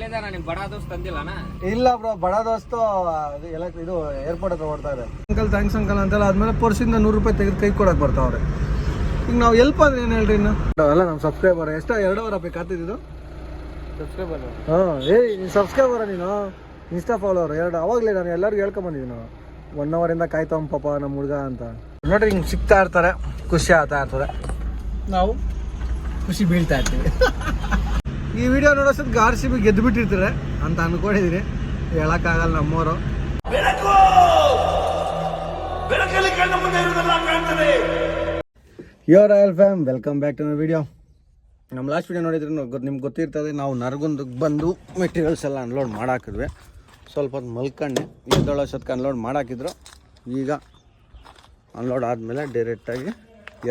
ಎಲ್ಲಿಂದ ನಿಮ್ ಬಡ ದೋಸ್ತ್ ತಂದಿಲ್ಲನ? ಇಲ್ಲ ಬ್ರೋ ಬಡ ದೋಸ್ತು ಅದು ಎಲ್ಲ ಇದು ಏರ್ಪೋರ್ಟ್ ಹತ್ರ ಓಡ್ತಾ ಇದೆ ಅಂಕಲ್ ಥ್ಯಾಂಕ್ಸ್ ಅಂಕಲ್ ಅಂತೆಲ್ಲ ಆದ್ಮೇಲೆ ಪರ್ಸಿಂದ ನೂರು ರೂಪಾಯಿ ತೆಗೆದು ಕೈ ಕೊಡಕ್ಕೆ ಬರ್ತಾವ್ರೆ. ಈಗ ನಾವು ಎಲ್ಪ್ ಅಂದ್ರೆ ಏನು ಹೇಳ್ರಿ ಇನ್ನು? ಅಲ್ಲ ನಮ್ಮ ಸಬ್ಸ್ಕ್ರೈಬರ್ ಎಷ್ಟೋ ಎರಡು ರೂಪಾಯಿ ಕಾತಿದ್ದು ಸಬ್ಸ್ಕ್ರೈಬರ್ ಹಾಂ ಏಯ್ ನೀನು ಸಬ್ಸ್ಕ್ರೈಬರ ನೀನು? ಇನ್ಸ್ಟಾ ಫಾಲೋವರ್ ಎರಡು ಅವಾಗಲೇ ನಾನು ಎಲ್ಲರಿಗೂ ಹೇಳ್ಕೊಂಬಂದಿದ್ದೀನಿ ಒನ್ ಅವರಿಂದ ಕಾಯ್ತಾವ ಪಾಪ ನಮ್ಮ ಹುಡುಗ ಅಂತ. ನೋಡ್ರಿ ಹಿಂಗೆ ಸಿಗ್ತಾ ಇರ್ತಾರೆ ಖುಷಿ ಆಗ್ತಾ ಇರ್ತದೆ. ನಾವು ಖುಷಿ ಬೀಳ್ತಾ ಇರ್ತೀವಿ. ಈ ವಿಡಿಯೋ ನೋಡೋಷ್ಟೊತ್ತಿಗೆ ಆರ್ ಸಿ ಬಿ ಗೆದ್ದು ಬಿಟ್ಟಿರ್ತಾರೆ ಅಂತ ಅನ್ಕೊಂಡಿದ್ದೀನಿ ಹೇಳಕ್ಕಾಗಲ್ಲ ನಮ್ಮವರು. Yo royal fam welcome back to my video ನಮ್ಮ ಲಾಸ್ಟ್ ವಿಡಿಯೋ ನೋಡಿದ್ರೆ ನಿಮ್ಗೆ ಗೊತ್ತಿರ್ತದೆ ನಾವು ನರಗುಂದಕ್ಕೆ ಬಂದು ಮೆಟೀರಿಯಲ್ಸ್ ಎಲ್ಲ ಅನ್ಲೋಡ್ ಮಾಡಾಕಿದ್ವಿ. ಸ್ವಲ್ಪ ಹೊತ್ತು ಮಲ್ಕೊಂಡೆ ಎದ್ದೊಳೋಷ್ಟೊತ್ತಿಗೆ ಅನ್ಲೋಡ್ ಮಾಡಾಕಿದ್ರು. ಈಗ ಅನ್ಲೋಡ್ ಆದಮೇಲೆ ಡೈರೆಕ್ಟಾಗಿ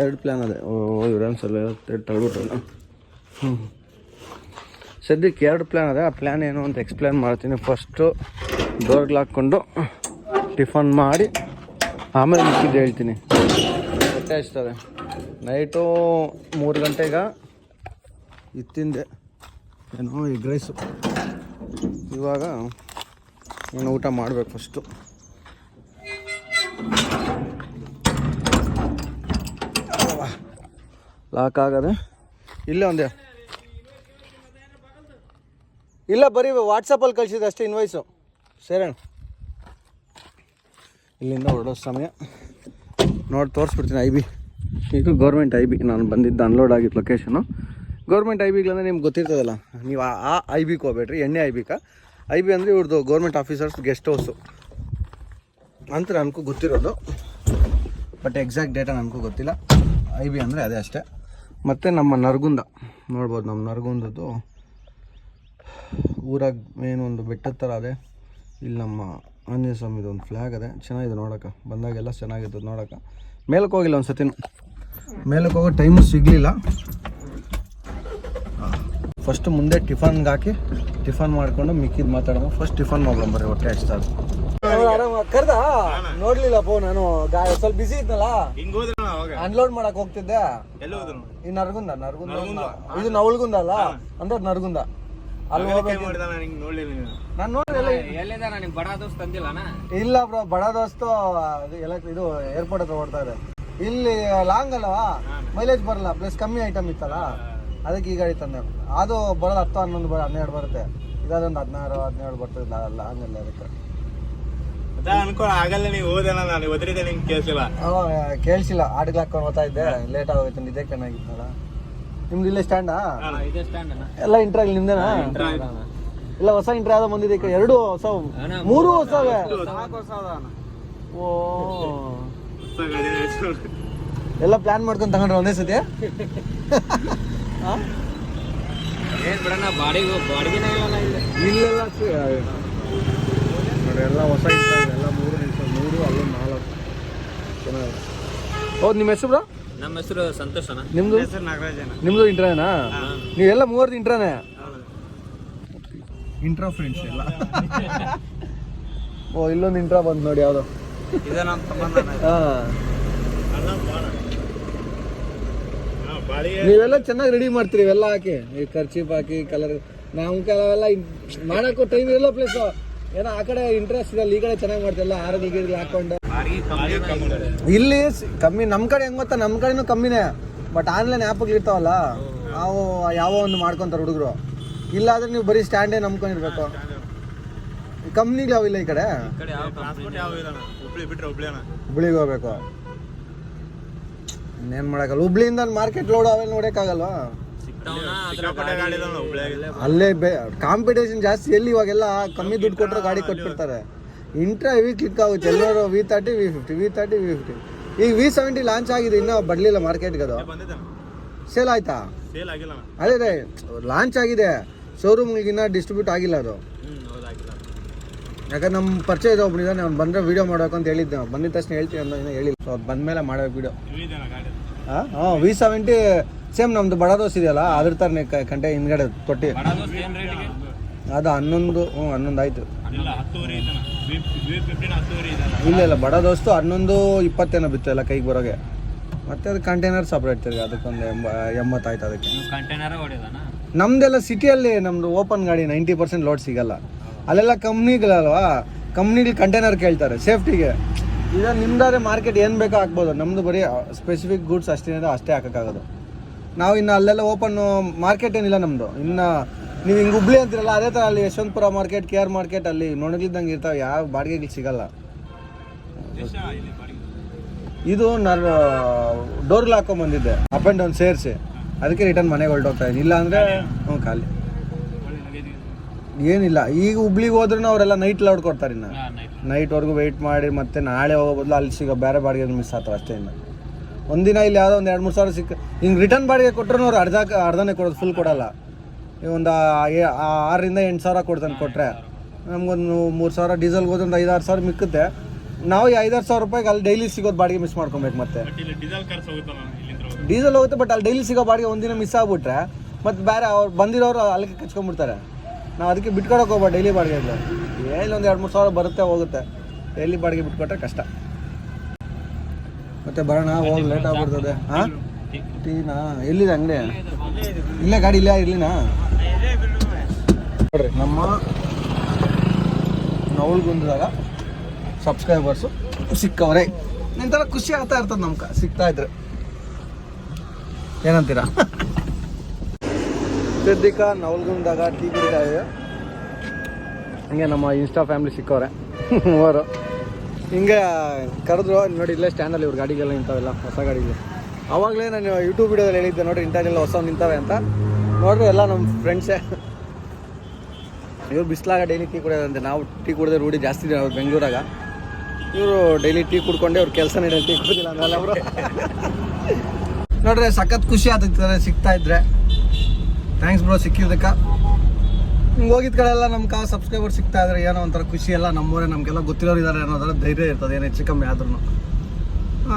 ಎರಡು ಪ್ಲ್ಯಾನ್ ಅದೇ. ಓ ಇವ್ರೇನ್ಸಲ್ಲ ತಳ್ಬಿಟ್ರಲ್ಲ ಹ್ಞೂ ಸದ್ಯಕ್ಕೆ ಎರಡು ಪ್ಲ್ಯಾನ್ ಅದೇ. ಆ ಪ್ಲ್ಯಾನ್ ಏನು ಅಂತ ಎಕ್ಸ್ಪ್ಲೇನ್ ಮಾಡ್ತೀನಿ. ಫಸ್ಟು ಡೋರ್ಗೆ ಹಾಕ್ಕೊಂಡು ಟಿಫನ್ ಮಾಡಿ ಆಮೇಲೆ ಮಿಕ್ಕಿದ್ದು ಹೇಳ್ತೀನಿ. ಹೊಟ್ಟೆ ಹಚ್ತದೆ ನೈಟು ಮೂರು ಗಂಟೆಗೆ ಇತ್ತಿಂದೆ. ಏನೋ ಎಗ್ ರೈಸು ಇವಾಗ ನಾನು ಊಟ ಮಾಡಬೇಕು ಫಸ್ಟು ಲಾಕ್ ಆಗದೆ. ಇಲ್ಲೇ ಒಂದೇ. ಇಲ್ಲ, ಬರೀ ವಾಟ್ಸಪ್ಪಲ್ಲಿ ಕಳಿಸಿದೆ ಅಷ್ಟೇ ಇನ್ವಾಯ್ಸು ಸೇರೋಣ ಇಲ್ಲಿಂದ ಹೊರಡೋ ಸಮಯ. ನೋಡಿ, ತೋರಿಸ್ಬಿಡ್ತೀನಿ ಐ ಬಿ ಇದು ಗೌರ್ಮೆಂಟ್ ಐ ಬಿ ನಾನು ಬಂದಿದ್ದು ಅನ್ಲೋಡ್ ಆಗಿದ್ದು ಲೊಕೇಶನು ಗೌರ್ಮೆಂಟ್ ಐ ಬಿಗಳಂದ್ರೆ ನಿಮ್ಗೆ ಗೊತ್ತಿರ್ತದಲ್ಲ. ನೀವು ಆ- ಆ ಐ ಬಿಗೆ ಹೋಗ್ಬೇಡ್ರಿ. ಎಣ್ಣೆ ಐ ಬಿಕ ಐ ಬಿ ಅಂದರೆ ಇವ್ರದ್ದು ಗೌರ್ಮೆಂಟ್ ಆಫೀಸರ್ಸ್ ಗೆಸ್ಟ್ ಹೌಸು ಅಂತ ನನಗೂ ಗೊತ್ತಿರೋದು. ಬಟ್ ಎಕ್ಸಾಕ್ಟ್ ಡೇಟಾ ನನಗೂ ಗೊತ್ತಿಲ್ಲ. ಐ ಬಿ ಅಂದರೆ ಅದೇ ಅಷ್ಟೇ. ಮತ್ತು ನಮ್ಮ ನರಗುಂದ. ನೋಡ್ಬೋದು, ನಮ್ಮ ನರಗುಂದದ್ದು ಊರಾಗ ಏನು ಒಂದು ಬೆಟ್ಟದ ಥರ ಅದೇ. ಇಲ್ಲಿ ನಮ್ಮ ಆಂಜನೇಯ ಸ್ವಾಮಿದು ಒಂದು ಫ್ಲ್ಯಾಗ್ ಅದೇ. ಚೆನ್ನಾಗಿದೆ ನೋಡೋಕೆ ಬಂದಾಗೆಲ್ಲ ಚೆನ್ನಾಗಿರ್ತದೆ ನೋಡೋಕೆ ಮೇಲಕ್ಕೆ ಹೋಗಿಲ್ಲ ಒಂದು ಸತಿ ಮೇಲಕ್ಕೆ ಹೋಗೋ ಟೈಮು ಸಿಗಲಿಲ್ಲ. ಫಸ್ಟ್ ಮುಂದೆ ಟಿಫನ್ಗೆ ಹಾಕಿ ಟಿಫನ್ ಮಾಡ್ಕೊಂಡು ಮಿಕ್ಕಿದ್ ಮಾತಾಡೋಣ. ಫಸ್ಟ್ ಟಿಫನ್ ಹೋಗೋಣ ಹೊಟ್ಟೆ ಹಚ್ತಾ ಕರ್ದ? ನೋಡ್ಲಿಲ್ಲ ಪೋ ನಾನು. ಗಾ- ಸ್ವಲ್ಪ ಬಿಸಿ ಇದ್ನಲ್ಲ. ಅನ್ಲೋಡ್ ಮಾಡಕ್ ಹೋಗ್ತಿದ್ದೆ. ಈ ನರಗುಂದ ನರಗುಂದ. ಇದು ನವಲ್ಗುಂದ ಅಲ್ಲ? ಅಂದ್ರೆ ನರಗುಂದ. ಅಲ್ಲಿ ಹೋಗ್ಬೇಕು. ನೀನು ನಾನು. ನೋಡಿದ್ರೆ ಎಲ್ಲಿಂದ ನಿಮ್ ಬಡ ದೋಸ್ತ್ ತಂದಿಲ್ಲನ ಇಲ್ಲ ಬ್ರೋ ಬಡ ದೋಸ್ತು ಅದು ಎಲ್ಲ ಇದು ಏರ್ಪೋರ್ಟ್ ಹತ್ರ ಓಡ್ತಾ ಇದೆ. ಇಲ್ಲಿ ಲಾಂಗ್ ಅಲ್ವಾ? ಮೈಲೇಜ್ ಬರಲ್ಲ ಪ್ಲಸ್ ಕಮ್ಮಿ ಐಟಮ್ ಇತ್ತಲ್ಲ? ಅದಕ್ಕೆ ಈ ಗಾಡಿ ತಂದೆ. ಅದು ಬರೋದು ಹತ್ತು ಹನ್ನೊಂದು ಬರ ಹನ್ನೆರಡು ಬರುತ್ತೆ. ಇದಾದೊಂದು ಹದಿನಾರು ಹದಿನೇಳು ಬರ್ತದೆ ಲಾಂಗ್ ಅಲ್ಲ ಅದಕ್ಕೆ. ಆಗಲ್ಲ ನೀವು ಹೋದನ ನಾನು ಒದರಿದೆ ನಿಂಗೆ ಕೇಳಿಸಿಲ್ಲ. ಕೇಳಿಸಿಲ್ಲ. ಆಡಿಗೆ ಹಾಕೊಂಡು ಹೋಗ್ತಾ ಇದ್ದೆ. ಲೇಟ್ ಆಗೋಯ್ತು ಇದೇ ಚೆನ್ನಾಗಿತ್ತಲ್ಲ. ನಿಮ್ದು ಇಲ್ಲೇ ಸ್ಟ್ಯಾಂಡಾ ಇದೇ ಸ್ಟ್ಯಾಂಡ್ ಅಣ್ಣ. ಎಲ್ಲ ಇಂಟ್ರ ಇಲ್ಲಿ ನಿಮ್ದೇನಾ? ಇಲ್ಲ ಹೊಸ ಇಂಟ್ರ ಯಾವ್ದೋ ಬಂದಿದೆ ಈ ಕಡೆ. ಎರಡು ಹೊಸ ಮೂರು ಹೊಸವೆ? ಓ. ಎಲ್ಲ ಪ್ಲಾನ್ ಮಾಡ್ಕೊಂಡು ತಗೊಂಡ್ರೆ ಒಂದೇ ಸತಿ? ಏನ್ ಬಿಡಣ್ಣ ಬಾಡಿಗೆ ಬಾಡಿಗೆನ ಇಲ್ಲ ಇಲ್ಲಿ. ಇಲ್ಲೆಲ್ಲ ನೋಡಿ ಎಲ್ಲ ಹೊಸ ಇಂಟ್ರಾ ಎಲ್ಲ ಮೂರು ನಿಮಿಷ ಮೂರು ಅಲ್ಲೊಂದು ನಾಲ್ಕು. ಚೆನ್ನಾಗಿದೆ. ಹೌದು ನಿಮ್ಮ ಹೆಸರು ಬ್ರೋ? ನಮ್ಮ ಹೆಸರು ಸಂತೋಷ್ ಅಣ್ಣ. ನಿಮ್ದು? ನಾಗರಾಜನ ನಿಮ್ದು ಇಂಟ್ರಾನೇನಾ ನೀವೆಲ್ಲ ಮೂವರ್ದು ಇಂಟ್ರಾನೇ? ಇಂಟ್ರಾ ಫ್ರೆಂಡ್ಸ್ ಎಲ್ಲ. ಓ ಇಲ್ಲೊಂದು ಇಂಟ್ರಾ ಬಂತು ನೋಡಿ ಯಾವುದು. ಇದ ನಮ್ಮ ತಮ್ಮನ ಹಾಂ. ನೀವೆಲ್ಲ ಚೆನ್ನಾಗಿ ರೆಡಿ ಮಾಡ್ತೀರಿ ಇವೆಲ್ಲ ಹಾಕಿ. ಈ ಖರ್ಚೀಪ್ ಹಾಕಿ ಕಲರ್ ನಾವು ಕೆಲವೆಲ್ಲ ಮಾಡಕ್ಕೂ ಟೈಮ್ ಇರಲ್ಲ ಪ್ಲೇಸ್ ಏನೋ ಆ ಕಡೆ ಇಂಟ್ರೆಸ್ಟ್ ಇದೆ ಈ ಕಡೆ ಚೆನ್ನಾಗಿ ಮಾಡ್ತಿಲ್ಲ ಆರೋಗ್ಯ ಹಾಕೊಂಡು. ಇಲ್ಲಿ ಕಮ್ಮಿ ನಮ್ಮ ಕಡೆ ಹೆಂಗ್ ಗೊತ್ತಾ? ನಮ್ಮ ಕಡೆನೂ ಕಮ್ಮಿನೇ. ಬಟ್ ಆನ್ಲೈನ್ ಆ್ಯಪ್ಗಳು ಇರ್ತಾವಲ್ಲ ಅವು ಯಾವ ಒಂದು ಮಾಡ್ಕೊಂತಾರೆ ಹುಡುಗರು. ಇಲ್ಲಾದ್ರೆ ನೀವು ಬರೀ ಸ್ಟ್ಯಾಂಡೇ ನಂಬ್ಕೊಂಡಿರ್ಬೇಕು. ಕಂಪ್ನಿಗಳು ಯಾವಿಲ್ಲ ಈ ಕಡೆ? ಹುಬ್ಳಿಗೆ ಹೋಗ್ಬೇಕು. ಇನ್ನೇನ್ ಮಾಡೋಕ್ಕಲ್ಲ ಹುಬ್ಳಿಯಿಂದ ಮಾರ್ಕೆಟ್ ಲೋಡ್ ಅವೆಲ್ಲ ನೋಡೋಕ್ಕಾಗಲ್ವಾ? ಅಲ್ಲೇ ಕಾಂಪಿಟೇಷನ್ ಜಾಸ್ತಿ ಎಲ್ಲಿ ಇವಾಗೆಲ್ಲ ಕಮ್ಮಿ ದುಡ್ಡು ಕೊಟ್ಟರೆ ಗಾಡಿ ಕೊಟ್ಬಿಡ್ತಾರೆ. ಇಂಟ್ರಾ ಹೆವಿ ಕ್ಲಿಕ್ ಆಗುತ್ತೆ. ಎಲ್ಲರೂ V thirty V fifty V thirty V fifty ಈಗ ವಿ ಸೆವೆಂಟಿ ಲಾಂಚ್ ಆಗಿದೆ ಇನ್ನೂ ಬರಲಿಲ್ಲ ಮಾರ್ಕೆಟ್ಗೆ ಅದು. ಸೇಲ್ ಆಯ್ತಾ? ಸೇಲ್ ಆಗಿಲ್ಲ ಅಣ್ಣ. ಅದೇ ಲಾಂಚ್ ಆಗಿದೆ. ಶೋರೂಮ್ಗೆ ಇನ್ನೂ ಡಿಸ್ಟ್ರಿಬ್ಯೂಟ್ ಆಗಿಲ್ಲ ಅದು. ಯಾಕಂದ್ರೆ ನಮ್ಮ ಪರಿಚಯ ಇದೆ ಒಬ್ಬನಿದೆ ಅವ್ನು ಬಂದರೆ ವೀಡಿಯೋ ಮಾಡ್ಬೇಕು ಅಂತ ಹೇಳಿದ್ದೆ. ಬಂದಿದ ತಕ್ಷಣ ಹೇಳ್ತೀನಿ ಅಂತ ಇನ್ನೂ ಹೇಳಿಲ್ಲ. ಸೊ ಬಂದ ಮೇಲೆ ಮಾಡಬೇಕು ವೀಡಿಯೋ ಹಾಂ ಹಾಂ ವಿ ಸೆವೆಂಟಿ ಸೇಮ್ ನಮ್ಮದು ಬಡ ದೋಸೆ ಇದೆಯಲ್ಲ ಅದ್ರ ಥರನೇ ಕಂಟೆ ಹಿಂದ್ಗಡೆ ತೊಟ್ಟಿ. ಅದು ಹನ್ನೊಂದು ಹ್ಞೂ ಹನ್ನೊಂದು ಆಯಿತು. ಇಲ್ಲ ಇಲ್ಲ ಬಡ ದೋಸ್ತು ಹನ್ನೊಂದು ಇಪ್ಪತ್ತೇನೋ ಬಿತ್ತು ಎಲ್ಲ ಕೈಗೆ ಬರೋಗೆ. ಮತ್ತೆ ಅದು ಕಂಟೈನರ್ ಸಪ್ರೇಟ್ ತಿರ್ಗಿ ಅದಕ್ಕೊಂದು ಎಂಬ ಎಂಬತ್ತು ಆಯ್ತು ಅದಕ್ಕೆ. ನಮ್ದೆಲ್ಲ ಸಿಟಿಯಲ್ಲಿ ನಮ್ದು ಓಪನ್ ಗಾಡಿ ನೈಂಟಿ ಪರ್ಸೆಂಟ್ ಲೋಡ್ ಸಿಗಲ್ಲ. ಅಲ್ಲೆಲ್ಲ ಕಂಪ್ನಿಗಳಲ್ವಾ ಕಂಪ್ನಿಗಳು ಕಂಟೈನರ್ ಕೇಳ್ತಾರೆ ಸೇಫ್ಟಿಗೆ ಈಗ ನಿಮ್ದಾದ್ರೆ ಮಾರ್ಕೆಟ್ ಏನು ಬೇಕೋ ಹಾಕ್ಬೋದು. ನಮ್ಮದು ಬರೀ ಸ್ಪೆಸಿಫಿಕ್ ಗೂಡ್ಸ್ ಅಷ್ಟೇನಿದೆ ಅಷ್ಟೇ ಹಾಕೋಕ್ಕಾಗೋದು. ನಾವು ಇನ್ನು ಅಲ್ಲೆಲ್ಲ ಓಪನ್ ಮಾರ್ಕೆಟ್ ಏನಿಲ್ಲ ನಮ್ಮದು ಇನ್ನು ನೀವು ಹಿಂಗೆ ಹುಬ್ಳಿ ಅಂತಿರಲ್ಲ ಅದೇ ಥರ ಅಲ್ಲಿ Yeshwanthpur market K R market ಅಲ್ಲಿ ನೊಣಗಿದ್ದಂಗೆ ಇರ್ತಾವೆ ಯಾವ ಬಾಡಿಗೆಗಳು ಸಿಗಲ್ಲ. ಇದು ನಾನು ಡೋರ್ ಹಾಕೊಂಡ್ ಬಂದಿದ್ದೆ ಅಪ್ ಆ್ಯಂಡ್ ಡೌನ್ ಸೇರಿಸಿ. ಅದಕ್ಕೆ ರಿಟರ್ನ್ ಮನೆಗೆ ಹೊರಟೋಗ್ತಾ ಇದ್ದೀನಿ. ಇಲ್ಲ ಅಂದರೆ ಹ್ಞೂ ಖಾಲಿ. ಏನಿಲ್ಲ ಈಗ ಹುಬ್ಳಿಗೆ ಹೋದ್ರೂ ಅವರೆಲ್ಲ ನೈಟ್ ಲೌಡ್ ಕೊಡ್ತಾರೆ ಇನ್ನು. ನೈಟ್ವರೆಗೂ ವೆಯ್ಟ್ ಮಾಡಿ ಮತ್ತೆ ನಾಳೆ ಹೋಗೋ ಬದಲು ಅಲ್ಲಿ ಸಿಗೋ ಬೇರೆ ಬಾಡಿಗೆ ಮಿಸ್ ಆಗ್ತಾವೆ ಅಷ್ಟೇ ಇನ್ನು. ಒಂದಿನ ಇಲ್ಲಿ ಯಾವುದೋ ಒಂದು ಎರಡು ಮೂರು ಸಾವಿರ ಸಿಕ್ಕ ಹಿಂಗೆ ರಿಟರ್ನ್ ಬಾಡಿಗೆ ಕೊಟ್ಟರು ಅವ್ರು ಅರ್ಧ ಅರ್ಧನೇ ಕೊಡೋದು ಫುಲ್ ಕೊಡಲ್ಲ. ಒಂದು ಆರರಿಂದ ಎಂಟು ಸಾವಿರ ಕೊಡ್ತಾನೆ ಕೊಟ್ಟರೆ ನಮಗೊಂದು ಮೂರು ಸಾವಿರ ಡೀಸೆಲ್ ಹೋದ್ರೆ ಒಂದು ಐದಾರು ಸಾವಿರ ಮಿಕ್ಕುತ್ತೆ. ನಾವು ಈ ಐದಾರು ಸಾವಿರ ರೂಪಾಯಿಗೆ ಅಲ್ಲಿ ಡೈಲಿ ಸಿಗೋದು ಬಾಡಿಗೆ ಮಿಸ್ ಮಾಡ್ಕೊಬೇಕು ಮತ್ತೆ. ಡೀಸೆಲ್ ಹೋಗುತ್ತೆ ಬಟ್ ಅಲ್ಲಿ ಡೈಲಿ ಸಿಗೋ ಬಾಡಿಗೆ ಒಂದಿನ ಮಿಸ್ ಆಗ್ಬಿಟ್ರೆ ಮತ್ತೆ ಬೇರೆ ಅವ್ರು ಬಂದಿರೋರು ಅಲ್ಲಿಗೆ ಕಚ್ಕೊಂಡ್ಬಿಡ್ತಾರೆ. ನಾವು ಅದಕ್ಕೆ ಬಿಟ್ಕೊಡೋಕೆ ಹೋಗ್ಬೋದು ಡೈಲಿ ಬಾಡಿಗೆ ಇಲ್ಲ ಏನು ಒಂದು ಎರಡು ಮೂರು ಸಾವಿರ ಬರುತ್ತೆ ಹೋಗುತ್ತೆ. ಡೈಲಿ ಬಾಡಿಗೆ ಬಿಟ್ಕೊಟ್ರೆ ಕಷ್ಟ. ಮತ್ತೆ ಬರೋಣ ಹೋಗಿ ಲೇಟ್ ಆಗ್ಬಿಡ್ತದೆ. ಹಾಂ? ಟೀನಾ? ಎಲ್ಲಿದೆ ಅಂಗಡಿ? ಇಲ್ಲೇ ಗಾಡಿ ಇಲ್ಲ ಇರ್ಲಿನಾ ನೋಡ್ರಿ, ನಮ್ಮ ನವಲ್ಗುಂದದಾಗ ಸಬ್ಸ್ಕ್ರೈಬರ್ಸು ಸಿಕ್ಕವ್ರೆ. ನಿಂತರ ಖುಷಿ ಆಗ್ತಾ ಇರ್ತದೆ ನಮ್ಗೆ, ಸಿಗ್ತಾ ಇದ್ರೆ. ಏನಂತೀರಾ? ಸದ್ಯಕ್ಕ ನವಲ್ಗುಂದಾಗ ಟೀ ಕುಡಿತಾ ಹಿಂಗೆ ನಮ್ಮ ಇನ್ಸ್ಟಾ ಫ್ಯಾಮಿಲಿ ಸಿಕ್ಕವ್ರೆ, ಮೂವರು. ಹಿಂಗೆ ಕರೆದ್ರು, ನೋಡಿ ಇಲ್ಲೇ ಸ್ಟ್ಯಾಂಡಲ್ಲಿ ಇವ್ರ ಗಾಡಿಗೆಲ್ಲ ನಿಂತಾವೆಲ್ಲ, ಹೊಸ ಗಾಡಿಗೆ. ಅವಾಗಲೇ ನಾನು ಯೂಟ್ಯೂಬ್ ವಿಡಿಯೋದಲ್ಲಿ ಹೇಳಿದ್ದೆ ನೋಡಿ ಇಂಥದ್ದೆಲ್ಲ ಹೊಸ ನಿಂತಾವೆ ಅಂತ. ನೋಡ್ರಿ, ಎಲ್ಲ ನಮ್ಮ ಫ್ರೆಂಡ್ಸೇ ಇವ್ರು ಬಿಸಿಲಾಗ ಡೈಲಿ ಟೀ ಕುಡಿಯೋದಂತೆ ನಾವು ಟೀ ಕುಡಿದ್ರೆ ರೂಢಿ ಜಾಸ್ತಿ ಇದೆ ಅವ್ರು ಬೆಂಗಳೂರಾಗ. ಇವರು ಡೈಲಿ ಟೀ ಕುಡ್ಕೊಂಡೆ ಅವ್ರು ಕೆಲಸ ನೀಡಲ್ಲ ಟೀ ಕುಡಿದಿಲ್ಲ ಅವರು. ನೋಡ್ರಿ, ಸಖತ್ ಖುಷಿ ಆಗ್ತಿರ್ತಾರೆ ಸಿಗ್ತಾ ಇದ್ರೆ. ಥ್ಯಾಂಕ್ಸ್ ಬ್ರೋ ಸಿಕ್ಕಿದ್ದಕ್ಕೆ. ಹಿಂಗೆ ಹೋಗಿದ ಕಡೆ ಎಲ್ಲ ನಮ್ಮ ಕಾ ಸಬ್ಸ್ಕ್ರೈಬರ್ ಸಿಗ್ತಾ ಇದ್ರೆ ಏನೋ ಒಂಥರ ಖುಷಿ ಎಲ್ಲ ನಮ್ಮೂರೇ, ನಮಗೆಲ್ಲ ಗೊತ್ತಿರೋರು ಇದ್ದಾರೆ ಅನ್ನೋದರ ಧೈರ್ಯ ಇರ್ತದೆ, ಏನು ಹೆಚ್ಚು ಕಮ್ಮಿ ಆದ್ರೂ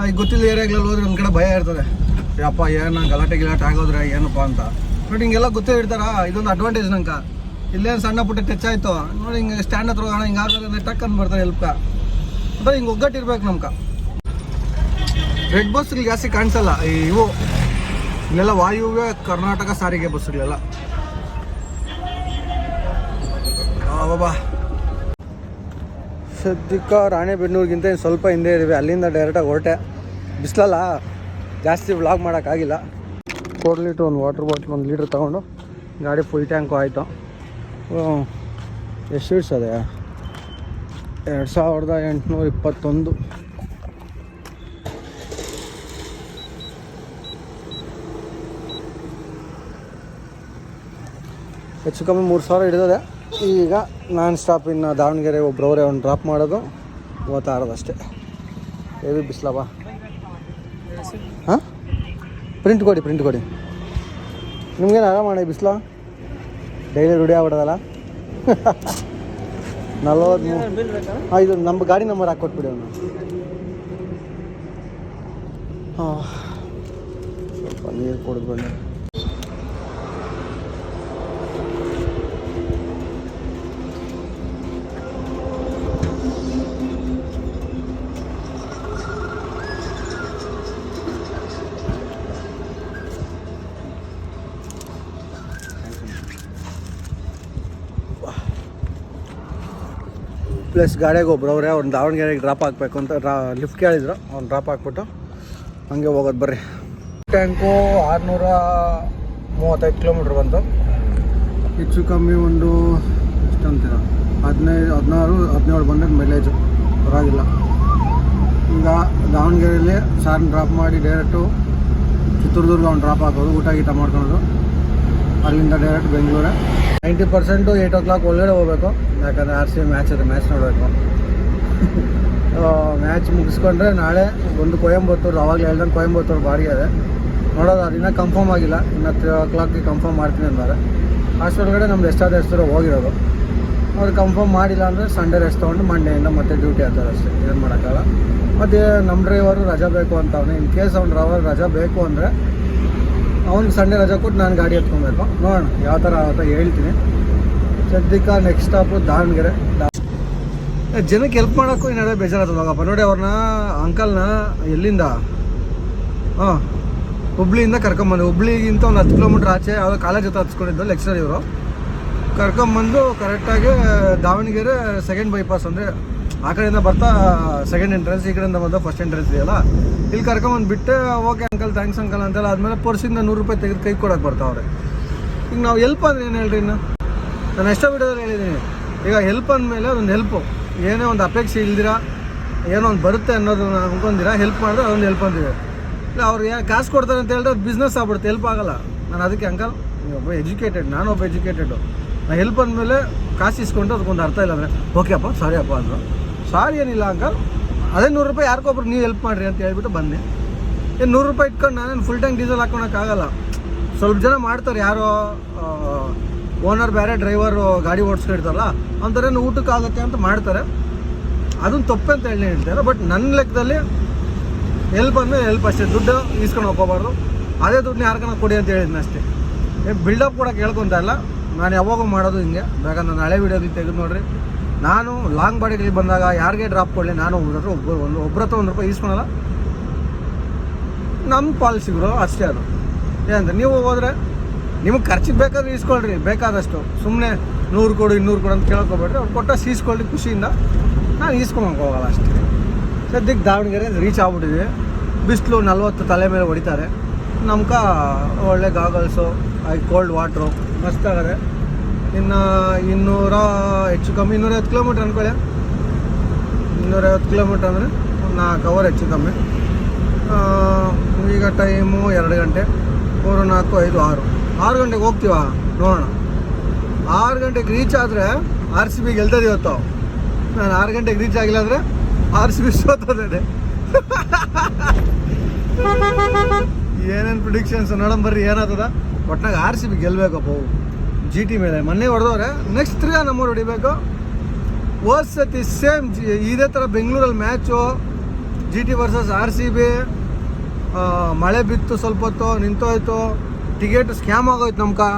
ಈಗ ಗೊತ್ತಿಲ್ಲ ಏರಿಯಾಗಳಲ್ಲಿ ಹೋದ್ರೆ ಒಂದು ಕಡೆ ಭಯ ಇರ್ತದೆ. ಯಪ್ಪ, ಏನೋ ಗಲಾಟೆ ಗಿಲಾಟೆ ಆಗೋದ್ರೆ ಏನಪ್ಪ ಅಂತ. ನೋಡಿ, ಹಿಂಗೆಲ್ಲ ಗೊತ್ತೇ ಇರ್ತಾರ, ಇದೊಂದು ಅಡ್ವಾಂಟೇಜ್ ನಂಗೆ. ಇಲ್ಲೇನು ಸಣ್ಣ ಪುಟ್ಟ ಟಚ್ ಆಯಿತು? ನೋಡಿ ಹಿಂಗೆ ಸ್ಟ್ಯಾಂಡ್ ಹತ್ರ ಹೋಗೋಣ, ಹಿಂಗೆ ಆಗೋದ್ರೆ ಟಕ್ ಅಂತ ಬರ್ತಾರೆ ಹೆಲ್ಪ್ಕ ಅಂದ್ರೆ ಹಿಂಗೆ ಒಗ್ಗಟ್ಟಿರ್ಬೇಕು ನಮ್ಗೆ ರೆಡ್ ಬಸ್ಗಳು ಜಾಸ್ತಿ ಕಾಣಿಸಲ್ಲ ಇವು. ಇಲ್ಲೆಲ್ಲ ವಾಯುವ್ಯ ಕರ್ನಾಟಕ ಸಾರಿಗೆ ಬಸ್ಗಳೆಲ್ಲ ಬಾಬಾ ಸದ್ಯಕ್ಕೆ ರಾಣೆಬೆನ್ನೂರಿಗಿಂತ ಇನ್ನು ಸ್ವಲ್ಪ ಹಿಂದೆ ಇದ್ದೀವಿ, ಅಲ್ಲಿಂದ ಡೈರೆಕ್ಟಾಗಿ ಹೊರಟೆ. ಬಿಸಿಲಲ್ಲ? ಜಾಸ್ತಿ ವ್ಲಾಗ್ ಮಾಡೋಕ್ಕಾಗಿಲ್ಲ ಫೋರ್ ಲೀಟ್ರ್ ಒಂದು ವಾಟರ್ ಬಾಟ್ಲ್ ಒಂದು ಲೀಟ್ರ್ ತೊಗೊಂಡು, ಗಾಡಿ ಫುಲ್ ಟ್ಯಾಂಕು ಆಯಿತು. ಎಷ್ಟು ಸೀಟ್ಸ್ ಅದೇ? ಎರಡು ಸಾವಿರದ ಎಂಟುನೂರ ಇಪ್ಪತ್ತೊಂದು. ಹೆಚ್ಚು ಕಮ್ಮಿ ಮೂರು ಸಾವಿರ ಹಿಡಿದದೆ. ಈಗ ನಾನ್ ಸ್ಟಾಪ್ ಇನ್ನು ದಾವಣಗೆರೆ ಒಬ್ಬರವ್ರೆ ಒಂದು ಡ್ರಾಪ್ ಮಾಡೋದು. ಓದ್ತಾ ಅಷ್ಟೇ ಹೆವಿ ಬಿಸ್ಲವ ಹಾಂ? ಪ್ರಿಂಟ್ ಕೊಡಿ ಪ್ರಿಂಟ್ ಕೊಡಿ. ನಿಮ್ಗೇನು ಆರಾಮ ಈ ಬಿಸ್ಲು? ಡೈಲಿ ರೂಢಿ ಆಗ್ಬಿಡೋದಲ್ಲ ನಲ್ವತ್ತು ಹಾಂ ಇದು ನಮ್ಮ ಗಾಡಿ ನಂಬರ್ ಹಾಕ್ಕೊಟ್ಬಿಡಿ ಅವನು ಹಾಂ ಸ್ವಲ್ಪ ನೀರು ಕುಡಿದು ಪ್ಲಸ್ ಗಾಡಿಗೆ ಒಬ್ರವ್ರೆ ಅವ್ರು ದಾವಣಗೆರೆಗೆ ಡ್ರಾಪ್ ಹಾಕಬೇಕು ಅಂತ ಡ್ರಾ ಲಿಫ್ಟ್ ಕೇಳಿದ್ರು. ಅವ್ನು ಡ್ರಾಪ್ ಹಾಕ್ಬಿಟ್ಟು ಹಂಗೆ ಹೋಗೋದು ಬರ್ರಿ. ಟ್ಯಾಂಕು ಆರುನೂರ ಮೂವತ್ತೈದು ಕಿಲೋಮೀಟ್ರ್ ಬಂತು. ಹೆಚ್ಚು ಕಮ್ಮಿ ಒಂದು ಎಷ್ಟು ಅಂತೀರ? ಹದಿನೈದು ಹದಿನಾರು ಹದಿನೇಳು ಬಂದಿದ್ದು ಮೈಲೇಜು ಪರವಾಗಿಲ್ಲ. ಈಗ ದಾವಣಗೆರೆಯಲ್ಲಿ ಸಾರ್ನ ಡ್ರಾಪ್ ಮಾಡಿ ಡೈರೆಕ್ಟು ಚಿತ್ರದುರ್ಗ ಅವ್ನು ಡ್ರಾಪ್ ಹಾಕೋದು ಊಟ ಗೀಟ ಮಾಡ್ಕೊಳೋದು. ಅಲ್ಲಿಂದ ಡೈರೆಕ್ಟ್ ಬೆಂಗಳೂರೇ. Ninety percent eight o'clock ಒಳಗಡೆ ಹೋಗ್ಬೇಕು. ಯಾಕಂದರೆ ಆರ್ ಸಿ ಮ್ಯಾಚ್ ಇದೆ ಮ್ಯಾಚ್ ನೋಡಬೇಕು. ಮ್ಯಾಚ್ ಮುಗಿಸ್ಕೊಂಡ್ರೆ ನಾಳೆ ಒಂದು ಕೊಯಂಬತ್ತೂರು, ಅವಾಗಲೇ ಹೇಳ್ದಂಗೆ ಕೊಯಂಬತ್ತೂರು ಬಾಡಿ ಇದೆ. ನೋಡೋದು, ಅದು ಇನ್ನೂ ಕನ್ಫರ್ಮ್ ಆಗಿಲ್ಲ. ಇನ್ನು ತ್ರೀ ಓ ಕ್ಲಾಕ್ಗೆ ಕನ್ಫರ್ಮ್ ಮಾಡ್ತೀನಿ ಅಂತಾರೆ ಅಷ್ಟರೊಳಗಡೆ ನಮ್ದು ಎಷ್ಟಾದ ಎಷ್ಟು ಹೋಗಿರೋದು. ಅವ್ರು ಕನ್ಫರ್ಮ್ ಮಾಡಿಲ್ಲ ಅಂದರೆ ಸಂಡೇ ರೆಸ್ಟ್ ತೊಗೊಂಡು ಮಂಡೆಯಿಂದ ಮತ್ತೆ ಡ್ಯೂಟಿ ಆಗ್ತಾರೆ ಅಷ್ಟೇ ಏನು ಮಾಡೋಕ್ಕಾಗಲ್ಲ. ಮತ್ತು ನಮ್ಮ ಡ್ರೈವರು ರಜಾ ಬೇಕು ಅಂತ ಇನ್ ಕೇಸ್ ಅವ್ನು ಡ್ರೈವರ್ ರಜಾ ಬೇಕು ಅಂದರೆ ಅವ್ನಿಗೆ ಸಂಡೇ ರಜಾ ಕೊಟ್ಟು ನಾನು ಗಾಡಿ ಎತ್ಕೊಬೇಕು ನೋಡೋಣ, ಯಾವ ಥರ ಆವತ್ತ ಹೇಳ್ತೀನಿ. ಸದ್ಯಕ್ಕೆ ನೆಕ್ಸ್ಟ್ ಸ್ಟಾಪು ದಾವಣಗೆರೆ. ಜನಕ್ಕೆ ಹೆಲ್ಪ್ ಮಾಡೋಕ್ಕೂ ಈ ನಡುವೆ ಹೋಗಪ್ಪ ನೋಡಿ ಅವ್ರನ್ನ ಅಂಕಲ್ನ ಎಲ್ಲಿಂದ? ಹಾಂ, ಹುಬ್ಳಿಯಿಂದ ಕರ್ಕೊಂಬಂದು ಹುಬ್ಳಿಗಿಂತ ಒಂದು ಹತ್ತು ಕಿಲೋಮೀಟ್ರ್ ಆಚೆ, ಯಾವುದೋ ಕಾಲೇಜ್ ಹತ್ರ ಹತ್ಸ್ಕೊಂಡಿದ್ದು ಲೆಕ್ಚರ್ ಇವರು. ಕರ್ಕೊಂಬಂದು ಕರೆಕ್ಟಾಗಿ ದಾವಣಗೆರೆ ಸೆಕೆಂಡ್ ಬೈಪಾಸ್ ಅಂದರೆ ಆ ಕಡೆಯಿಂದ ಬರ್ತಾ ಸೆಕೆಂಡ್ ಎಂಟ್ರೆನ್ಸ್ ಈ ಕಡೆಯಿಂದ ಬಂದ ಫಸ್ಟ್ ಎಂಟ್ರೆನ್ಸ್ ಇದೆಯಲ್ಲ? ಇಲ್ಲಿ ಕರ್ಕೊಂಬಂದು ಬಿಟ್ಟು ಓಕೆ ಅಂಕಲ್ ಥ್ಯಾಂಕ್ಸ್ ಅಂಕಲ್ ಅಂತೆಲ್ಲ ಆದಮೇಲೆ ಪರ್ಸಿಂದ ನೂರು ರೂಪಾಯಿ ತೆಗೆದು ಕೈ ಕೊಡೋಕೆ ಬರ್ತಾವ್ರೆ ಈಗ ನಾವು ಹೆಲ್ಪ್ ಅಂದ್ರೆ ಏನು ಹೇಳ್ರಿ ಇನ್ನು? ನಾನು ಎಷ್ಟೋ ವಿಡಿಯೋದಲ್ಲಿ ಹೇಳಿದ್ದೀನಿ ಈಗ ಹೆಲ್ಪ್ ಅಂದಮೇಲೆ ಅದೊಂದು ಹೆಲ್ಪು ಏನೇ ಒಂದು ಅಪೇಕ್ಷೆ ಇಲ್ದಿರ, ಏನೋ ಒಂದು ಬರುತ್ತೆ ಅನ್ನೋದನ್ನ ಅಂದ್ಕೊಂಡಿರ ಹೆಲ್ಪ್ ಮಾಡಿದ್ರೆ ಅದೊಂದು ಹೆಲ್ಪ್ ಅಂತೀವಿ. ಇಲ್ಲ, ಅವ್ರು ಯಾ ಕಾಸು ಕೊಡ್ತಾರೆ ಅಂತ ಹೇಳಿದ್ರೆ ಅದು ಬಿಸ್ನೆಸ್ ಆಗ್ಬಿಡುತ್ತೆ ಹೆಲ್ಪ್ ಆಗಲ್ಲ. ನಾನು ಅದಕ್ಕೆ ಅಂಕಲ್ ಒಬ್ಬ ಎಜುಕೇಟೆಡ್ ನಾನು ಒಬ್ಬ ಎಜುಕೇಟೆಡು ನಾನು ಹೆಲ್ಪ್ ಅಂದಮೇಲೆ ಕಾಸು ಇಸ್ಕೊಂಡು ಅದಕ್ಕೊಂದು ಅರ್ಥ ಇಲ್ಲ ಅಂದರೆ, ಓಕೆ ಅಪ್ಪ ಸಾರಿ ಅಪ್ಪ ಅಂದರು. ಸಾರಿ ಏನಿಲ್ಲ ಅಂಕಲ್. ಅದೇ ನೂರು ರೂಪಾಯಿ ಯಾರಿಗೊಬ್ರು ನೀವು ಹೆಲ್ಪ್ ಮಾಡಿರಿ ಅಂತ ಹೇಳ್ಬಿಟ್ಟು ಬಂದೆ. ಏನು ನೂರು ರೂಪಾಯಿ ಇಟ್ಕೊಂಡು ನಾನೇನು ಫುಲ್ ಟ್ಯಾಂಕ್ ಡೀಸೆಲ್ ಹಾಕೊಳಕ್ಕಾಗಲ್ಲ ಸ್ವಲ್ಪ ಜನ ಮಾಡ್ತಾರೆ ಯಾರೋ ಓನರ್ ಬೇರೆ ಡ್ರೈವರು ಗಾಡಿ ಓಡಿಸ್ಕೊಂಡಿರ್ತಾರಲ್ಲ ಊಟಕ್ಕೆ ಆಗುತ್ತೆ ಅಂತ ಮಾಡ್ತಾರೆ. ಅದನ್ನು ತಪ್ಪೆ ಅಂತ ಹೇಳಿ ಹೇಳ್ತಾರೆ ಬಟ್ ನನ್ನ ಲೆಕ್ಕದಲ್ಲಿ ಹೆಲ್ಪ್ ಅಂದರೆ ಹೆಲ್ಪ್ ಅಷ್ಟೇ. ದುಡ್ಡು ಈಸ್ಕೊಂಡು ಹೋಗ್ಕೋಬಾರ್ದು. ಅದೇ ದುಡ್ಡನ್ನ ಯಾರ್ಕನ ಕೊಡಿ ಅಂತ ಹೇಳಿದ್ನ ಅಷ್ಟೇ. ಬಿಲ್ಡಪ್ ಕೊಡೋಕೆ ಹೇಳ್ಕೊತಾ ಇಲ್ಲ. ನಾನು ಯಾವಾಗೂ ಮಾಡೋದು ಹಿಂಗೆ. ಬೇಕಾದ್ರೆ ನಾನು ಹಳೆ ವೀಡಿಯೋದಲ್ಲಿ ತೆಗೆದು ನೋಡ್ರಿ. ನಾನು ಲಾಂಗ್ ಬಾಡಿಗೆ ಬಂದಾಗ ಯಾರಿಗೆ ಡ್ರಾಪ್ ಕೊಡಲಿ, ನಾನು ಒಬ್ಬರು ಒಬ್ಬರು ಒಂದು ಒಬ್ಬರ ಹತ್ರ ಒಂದು ರೂಪಾಯಿ ಈಸ್ಕೊಳಲ್ಲ. ನಮ್ಮ ಪಾಲಿಸಿಗಳು ಅಷ್ಟೇ ಅದು. ಏನಂದ್ರೆ ನೀವು ಹೋದ್ರೆ ನಿಮಗೆ ಖರ್ಚಿಗೆ ಬೇಕಾದ್ರೆ ಇಸ್ಕೊಳ್ರಿ ಬೇಕಾದಷ್ಟು. ಸುಮ್ಮನೆ ನೂರು ಕೊಡು, ಇನ್ನೂರು ಕೊಡು ಅಂತ ಕೇಳ್ಕೊಬೇಡ್ರಿ, ಅವ್ರು ಕೊಟ್ಟ ಈಸ್ಕೊಳ್ಳಿ ಖುಷಿಯಿಂದ ನಾನು ಈಸ್ಕೊಳಕ್ಕೆ ಹೋಗಲ್ಲ ಅಷ್ಟೇ. ಸದ್ಯಕ್ಕೆ ದಾವಣಗೆರೆ ರೀಚ್ ಆಗ್ಬಿಟ್ಟಿದ್ವಿ ಬಿಸಿಲು ನಲ್ವತ್ತು ತಲೆ ಮೇಲೆ ಹೊಡಿತಾರೆ. ನಮ್ಕ ಒಳ್ಳೆ ಗಾಗಲ್ಸು ಐ ಕೋಲ್ಡ್ ವಾಟ್ರು ಮಸ್ತಾಗದೆ ಇನ್ನು ಇನ್ನೂರ, ಹೆಚ್ಚು ಕಮ್ಮಿ ಇನ್ನೂರೈವತ್ತು ಕಿಲೋಮೀಟ್ರ್ ಅನ್ಕೊಳ್ಳಿ. ಇನ್ನೂರೈವತ್ತು ಕಿಲೋಮೀಟ್ರ್ ಅಂದರೆ ನಾಲ್ಕು ಅವರ್ ಹೆಚ್ಚು ಕಮ್ಮಿ. ಈಗ ಟೈಮು ಎರಡು ಗಂಟೆ, ಮೂರು, ನಾಲ್ಕು, ಐದು, ಆರು. ಆರು ಗಂಟೆಗೆ ಹೋಗ್ತೀವ? ನೋಡೋಣ. ಆರು ಗಂಟೆಗೆ ರೀಚ್ ಆದರೆ ಆರ್ ಸಿ ಬಿ ಗೆಲ್ತದೆ ಇವತ್ತು. ನಾನು ಆರು ಗಂಟೆಗೆ ರೀಚ್ ಆಗಿಲ್ಲ ಅಂದರೆ ಆರ್ ಸಿ ಬಿ ಸೋತದೆ. ಏನೇನು ಪ್ರಿಡಿಕ್ಷನ್ಸ್ ನೋಡೋಣ ಬರ್ರಿ, ಏನಾಗ್ತದ? ಒಟ್ನಾಗ ಆರ್ ಸಿ ಬಿ ಗೆಲ್ಬೇಕಪ್ಪ. ಜಿ ಟಿ ಮೇಲೆ. ಮೊನ್ನೆ ಹೊಡೆದವ್ರೆ. ನೆಕ್ಸ್ಟ್ ತಿರ್ಗಾ ನಮ್ಮೂರು ಹೊಡಿಬೇಕು. ಓರ್ ಸತಿ ಸೇಮ್ ಜಿ ಇದೇ ಥರ ಬೆಂಗಳೂರಲ್ಲಿ match G T versus R C B ಮಳೆ ಬಿತ್ತು ಸ್ವಲ್ಪ ಹೊತ್ತು, ನಿಂತೋಯ್ತು. ಟಿಕೆಟ್ ಸ್ಕ್ಯಾಮ್ ಆಗೋಯ್ತು ನಮ್ಗೆ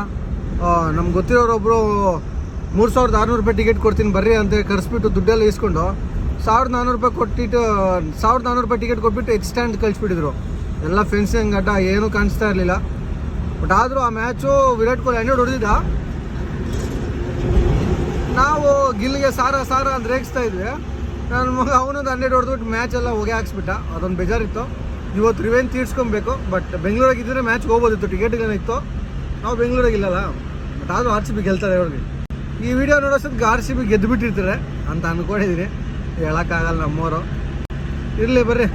ನಮ್ಗೆ ಗೊತ್ತಿರೋರೊಬ್ಬರು ಮೂರು ಸಾವಿರದ ಆರುನೂರು ರೂಪಾಯಿ ಟಿಕೆಟ್ ಕೊಡ್ತೀನಿ ಬರ್ರಿ ಅಂತ ಕರೆಸ್ಬಿಟ್ಟು ದುಡ್ಡೆಲ್ಲ ಇಸ್ಕೊಂಡು ಸಾವಿರದ ನಾನ್ನೂರು ರೂಪಾಯಿ ಕೊಟ್ಟಿಟ್ಟು, ಸಾವಿರದ ನಾನ್ನೂರು ರೂಪಾಯಿ ಟಿಕೆಟ್ ಕೊಟ್ಬಿಟ್ಟು ಎಕ್ಸ್ಟ್ಯಾಂಡ್ ಕಳಿಸ್ಬಿಟ್ಟಿದ್ರು. ಎಲ್ಲ ಫೆನ್ಸಿಂಗ್ ಅಡ್ಡ ಏನೂ ಕಾಣಿಸ್ತಾ ಇರಲಿಲ್ಲ. ಬಟ್ ಆದರೂ ಆ ಮ್ಯಾಚು ವಿರಾಟ್ ಕೊಹ್ಲಿ ಹನ್ನೆರಡು ಹೊಡೆದಿದ್ದ. ನಾವು ಗಿಲ್ಗೆ ಸಾರ ಸಾರ ಅಂತ ರೇಗಿಸ್ತಾ ಇದ್ವಿ. ನನ್ನ ಮಗ ಅವನೊಂದು ಹನ್ನೆರಡು ಹೊಡೆದ್ಬಿಟ್ಟು ಮ್ಯಾಚ್ ಎಲ್ಲ ಹೋಗಿ ಹಾಕ್ಸ್ಬಿಟ್ಟ. ಅದೊಂದು ಬೇಜಾರಿತ್ತು. ಇವತ್ತು ರಿವೆಂಜ್ ತೀರ್ಸ್ಕೊಬೇಕು ಬಟ್ ಬೆಂಗಳೂರಿಗೆ ಇದ್ದರೆ ಮ್ಯಾಚ್ ಹೋಗ್ಬೋದಿತ್ತು ಟಿಕೆಟ್ಗಳೇನಿತ್ತು ನಾವು ಬೆಂಗಳೂರಿಗೆ ಇಲ್ಲಲ್ಲ. ಬಟ್ ಆದರೂ ಆರ್ ಸಿ ಬಿ ಗೆಲ್ತಾರೆ ಅವ್ರಿಗೆ. ಈ ವಿಡಿಯೋ ನೋಡೋಷ್ಟೊತ್ತಿಗೆ ಆರ್ ಸಿ ಬಿ ಗೆದ್ದು ಬಿಟ್ಟಿರ್ತಾರೆ ಅಂತ ಅಂದ್ಕೊಂಡಿದ್ದೀನಿ ಹೇಳೋಕ್ಕಾಗಲ್ಲ ನಮ್ಮವರು. ಇರಲಿ ಬರ್ರಿ.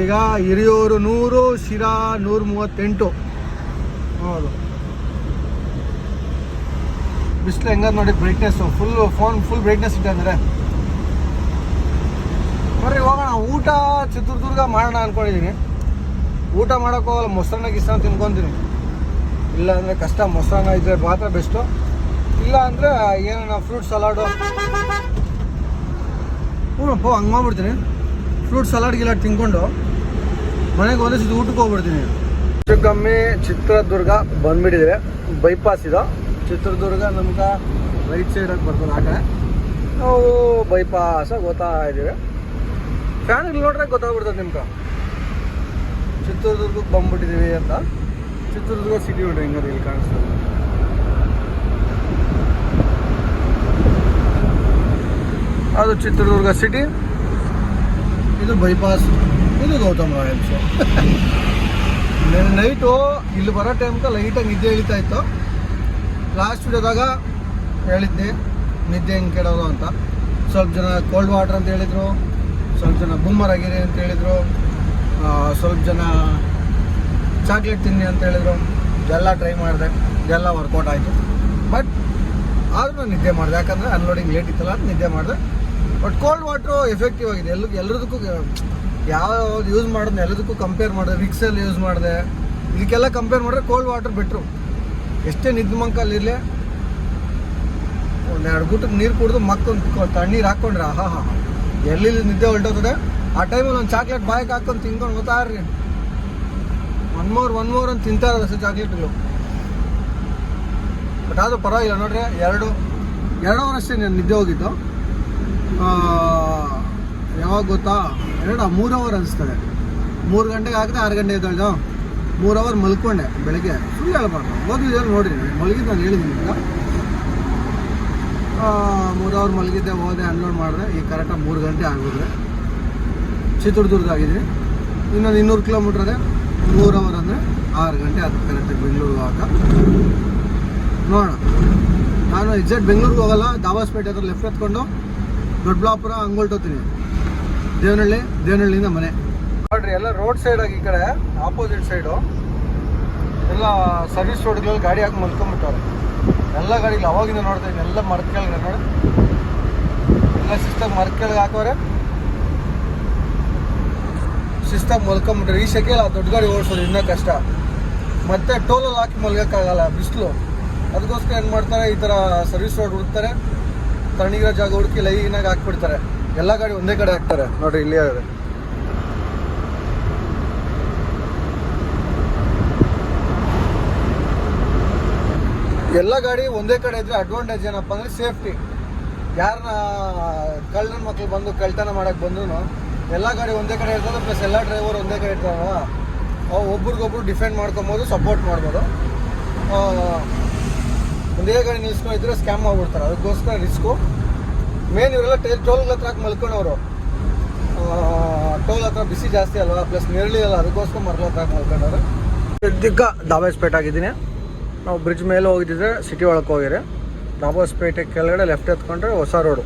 ಈಗ ಹಿರಿಯೂರು ನೂರು, ಶಿರಾ ನೂರ ಮೂವತ್ತೆಂಟು. ಹೌದು. ಬಿಸಿಲು ಹೆಂಗಾದ್ ನೋಡಿ brightness full phone full brightness ಇಟ್ಟಂದ್ರೆ ಬರ್ರಿ, ಹೋಗೋಣ. ಊಟ ಚಿತ್ರದುರ್ಗ ಮಾಡೋಣ ಅನ್ಕೊಂಡಿದ್ದೀನಿ ಊಟ ಮಾಡೋಕೆ ಹೋಗಲ್ಲ, ಮೊಸರನ್ನ ಗಿಸ್ತಾನ ತಿನ್ಕೊತೀನಿ. ಇಲ್ಲ ಅಂದರೆ ಕಷ್ಟ, ಮೊಸರನ್ನ ಇದ್ರೆ ಮಾತ್ರ ಬೆಸ್ಟು ಇಲ್ಲ ಅಂದರೆ ಏನೋ ಫ್ರೂಟ್ ಸಲಾಡು ಹ್ಞೂ, ಪೋ, ಹಂಗೆ ಮಾಡ್ಬಿಡ್ತೀನಿ. ಫ್ರೂಟ್ ಸಲಾಡ್ ಗಿಲಾಡ್ ತಿನ್ಕೊಂಡು ಮನೆಗೆ ಒಂದೇ ಊಟಕ್ಕೆ ಹೋಗ್ಬಿಡ್ತೀನಿ. ಕಮ್ಮಿ ಚಿತ್ರದುರ್ಗ ಬಂದ್ಬಿಟ್ಟಿದೆ. ಬೈಪಾಸ್ ಇದು. ಚಿತ್ರದುರ್ಗ ನಮ್ಗೆ ರೈಟ್ ಸೈಡಾಗಿ ಬರ್ತದೆ ಆ ಕಡೆ. ನಾವು ಬೈಪಾಸಾಗಿ ಗೊತ್ತಾ ಇದ್ದೀವಿ. ಇಲ್ಲಿ ನೋಡ್ರೆ ಗೊತ್ತಾಗ್ಬಿಡ್ತದೆ ನಿಮ್ಗೆ. ಚಿತ್ರದುರ್ಗಕ್ಕೆ ಬಂದ್ಬಿಟ್ಟಿದ್ದೀವಿ ಅಂತ. ಚಿತ್ರದುರ್ಗ ಸಿಟಿ ನೋಡ್ರಿ ಹೆಂಗದ ಇಲ್ಲಿ ಕಾಣಿಸ್ತದೆ ಅದು ಚಿತ್ರದುರ್ಗ ಸಿಟಿ ಇದು ಬೈಪಾಸ್ ಇದು ಗೌತಮ್ ರಾಯಲ್ಸು. ನೈಟು ಇಲ್ಲಿ ಬರೋ ಟೈಮ್ಗೆ ಲೈಟಾಗಿ ನಿದ್ದೆ ಇಳಿತಾ ಇತ್ತು. ಲಾಸ್ಟ್ ವಿಡಿಯೋದಾಗ ಹೇಳಿದ್ದೆ, ನಿದ್ದೆ ಹೆಂಗೆ ಕೆಡೋದು ಅಂತ. ಸ್ವಲ್ಪ ಜನ ಕೋಲ್ಡ್ ವಾಟರ್ ಅಂತ ಹೇಳಿದರು, ಸ್ವಲ್ಪ ಜನ ಬೂಮರ್ ಆಗಿರಿ ಅಂತ ಹೇಳಿದರು ಸ್ವಲ್ಪ ಜನ ಚಾಕ್ಲೇಟ್ ತಿನ್ನಿ ಅಂತ ಹೇಳಿದರು. ಎಲ್ಲ ಟ್ರೈ ಮಾಡಿದೆ ಎಲ್ಲ ವರ್ಕೌಟ್ ಆಯಿತು. ಬಟ್ ಆದರೂ ನಾನು ನಿದ್ದೆ ಮಾಡಿದೆ, ಯಾಕಂದರೆ ಅನ್ಲೋಡಿಂಗ್ ಲೇಟ್ ಇತ್ತಲ್ಲ ಅಂತ ನಿದ್ದೆ ಮಾಡಿದೆ. ಬಟ್ ಕೋಲ್ಡ್ ವಾಟ್ರು ಎಫೆಕ್ಟಿವ್ ಆಗಿದೆ. ಎಲ್ಲ ಎಲ್ಲದಕ್ಕೂ ಯಾವ ಯೂಸ್ ಮಾಡೋದು ಎಲ್ಲದಕ್ಕೂ ಕಂಪೇರ್ ಮಾಡಿದೆ ವಿಕ್ಸಲ್ಲಿ ಯೂಸ್ ಮಾಡಿದೆ. ಇದಕ್ಕೆಲ್ಲ ಕಂಪೇರ್ ಮಾಡಿದ್ರೆ ಕೋಲ್ಡ್ ವಾಟರ್ ಬೆಟ್ರು ಎಷ್ಟೇ ನಿದ್ದೆ ಮಂಕಲ್ಲಿರಲಿ ಒಂದೆರಡು ಗುಟ್ಟಕ್ಕೆ ನೀರು ಕುಡಿದು ಮಕ್ಕೊಂದು ತಣ್ಣೀರು ಹಾಕ್ಕೊಂಡ್ರೆ ಹಾ ಹಾ ಎಲ್ಲಿ ನಿದ್ದೆ ಹೊಲ್ಟೋಗ್ತದೆ ಆ ಟೈಮಲ್ಲಿ ಒಂದು ಚಾಕ್ಲೇಟ್ ಬಾಯಿಗೆ ಹಾಕೊಂಡು ತಿನ್ಕೊಂಡು ಗೊತ್ತಾರ್ರಿ ಒನ್ ಮೋರ್ ಒನ್ ಮೋರ್ ಅಂತ ತಿಂತಾ ಇರೋದು ಅಷ್ಟೇ ಚಾಕ್ಲೇಟ್ಗಳು ಬಟ್ ಆದರೂ ಪರವಾಗಿಲ್ಲ, ನೋಡ್ರಿ, ಎರಡು ಎರಡು ಅವರ್ ನಾನು ನಿದ್ದೆ ಹೋಗಿದ್ದು. ಯಾವಾಗ ಗೊತ್ತಾ? ಎರಡು ಮೂರು ಅವರ್ ಅನಿಸ್ತದೆ. ಮೂರು ಗಂಟೆಗೆ ಹಾಕಿದ್ರೆ ಆರು ಗಂಟೆ ಎದ್ದೊಳ್ದು. ಮೂರು ಅವರ್ ಮಲ್ಕೊಂಡೆ, ಬೆಳಗ್ಗೆ ಫುಲ್ ಹೇಳ್ಬಾರ್ದು ಓದಿದ್ರೆ ನೋಡಿ ಮಲಗಿದ್ದು ನಾನು ಹೇಳಿದ್ದೀನಿ ಈಗ. ಮೂರು ಅವರ್ ಮಲಗಿದ್ದೆ, ಹೋದೆ ಅನ್ಲೋಡ್ ಮಾಡಿದೆ. ಈಗ ಕರೆಕ್ಟಾಗಿ ಮೂರು ಗಂಟೆ ಆಗೋದ್ರೆ ಚಿತ್ರದುರ್ಗ ಆಗಿದ್ದೀನಿ. ಇನ್ನೊಂದು ಇನ್ನೂರು ಕಿಲೋಮೀಟ್ರ್ ಅದೇ ಮೂರು ಅವರ್ ಅಂದರೆ ಆರು ಗಂಟೆ ಆಯ್ತು ಕರೆಕ್ಟಾಗಿ ಬೆಂಗಳೂರಿಗೆ ಹೋಗಕ್ಕೆ. ನೋಡೋಣ. ನಾನು ಎಕ್ಸಾಕ್ಟ್ ಬೆಂಗಳೂರಿಗೆ ಹೋಗಲ್ಲ ದಾಬಾಸ್ಪೇಟೆ ಹತ್ರ ಲೆಫ್ಟ್ ಎತ್ಕೊಂಡು ದೊಡ್ಡಬಳ್ಳಾಪುರ ಹಂಗೊಳ್ಟೋತೀನಿ ದೇವನಹಳ್ಳಿ, ದೇವನಹಳ್ಳಿಯಿಂದ ಮನೆ. ನೋಡ್ರಿ ಎಲ್ಲ ರೋಡ್ ಸೈಡ್ ಆಗಿ ಈ ಕಡೆ ಆಪೋಸಿಟ್ ಸೈಡು ಎಲ್ಲ ಸರ್ವಿಸ್ ರೋಡ್ಗಳಲ್ಲಿ ಗಾಡಿ ಹಾಕಿ ಮಲ್ಕೊಂಡ್ಬಿಟ್ಟವ್ರೆ. ಎಲ್ಲ ಗಾಡಿಗಳು ಅವಾಗಿಂದ ನೋಡ್ತಾ ಇದ್ದೀನಿ, ಎಲ್ಲ ಮರದ ಕೆಳಗೆ ನೋಡಿ. ಎಲ್ಲ ಸಿಸ್ಟಮ್ ಮರದ ಕೆಳಗೆ ಹಾಕೋರೆ ಸಿಸ್ಟಮ್ ಮಲ್ಕೊಂಬಿಟ್ರೆ ಈ ಆ ದೊಡ್ಡ ಗಾಡಿ ಓಡಿಸೋದು ಇನ್ನೂ ಕಷ್ಟ. ಮತ್ತೆ ಟೋಲಲ್ಲಿ ಹಾಕಿ ಮಲ್ಗೋಕ್ಕಾಗಲ್ಲ, ಬಿಸಿಲು. ಅದಕ್ಕೋಸ್ಕರ ಏನು ಮಾಡ್ತಾರೆ, ಈ ಥರ ಸರ್ವಿಸ್ ರೋಡ್ ಹುಡುಕ್ತಾರೆ. ತಣ್ಣಗಿರೋ ಜಾಗ ಹುಡುಕಿ ಲೈನಾಗಿ ಹಾಕ್ಬಿಡ್ತಾರೆ. ಎಲ್ಲ ಗಾಡಿ ಒಂದೇ ಕಡೆ ಹಾಕ್ತಾರೆ. ನೋಡ್ರಿ, ಇಲ್ಲಿ ಎಲ್ಲ ಗಾಡಿ ಒಂದೇ ಕಡೆ ಇದ್ರೆ ಅಡ್ವಾಂಟೇಜ್ ಏನಪ್ಪ ಅಂದ್ರೆ ಸೇಫ್ಟಿ ಯಾರನ್ನ ಕಳ್ಳನ ಮಕ್ಳು ಬಂದು ಕಳ್ತನ ಮಾಡಕ್ ಬಂದ್ರು ಎಲ್ಲ ಗಾಡಿ ಒಂದೇ ಕಡೆ ಇರ್ತದೆ ಪ್ಲಸ್ ಎಲ್ಲ ಡ್ರೈವರ್ ಒಂದೇ ಕಡೆ ಇರ್ತಾವ ಅವು ಒಬ್ರಿಗೊಬ್ರು ಡಿಫೆಂಡ್ ಮಾಡ್ಕೊಬೋದು ಸಪೋರ್ಟ್ ಮಾಡ್ಬೋದು. ಒಂದೇ ಗಾಡಿ ನಿಲ್ಸ್ಕೊಂಡಿದ್ರೆ ಸ್ಕ್ಯಾಮ್ ಆಗ್ಬಿಡ್ತಾರೆ. ಅದಕ್ಕೋಸ್ಕರ ರಿಸ್ಕು ಮೇನ್ ಇವರೆಲ್ಲ ಟೇ ಟೋಲ್ ಹತ್ರ ಹಾಕಿ ಮಲ್ಕೊಂಡವರು ಟೋಲ್ ಹತ್ರ ಬಿಸಿ ಜಾಸ್ತಿ ಅಲ್ವಾ ಪ್ಲಸ್ ನೆರಳಿ ಅಲ್ಲ ಅದಕ್ಕೋಸ್ಕರ ಮರ್ಲ ಹತ್ರ ಹಾಕಿ ಮಲ್ಕೊಂಡವ್ರು ದಿಗ್ಗ ದಾಬೇಸ್ಪೇಟ್ ಆಗಿದ್ದೀನಿ. ನಾವು ಬ್ರಿಡ್ಜ್ ಮೇಲೆ ಹೋಗಿದ್ದಿದ್ರೆ ಸಿಟಿ ಒಳಗೆ ಹೋಗಿರಿ. ದಾಬೋಸ್ಪೇಟೆ ಕೆಳಗಡೆ ಲೆಫ್ಟ್ ಎತ್ಕೊಂಡ್ರೆ ಹೊಸ ರೋಡು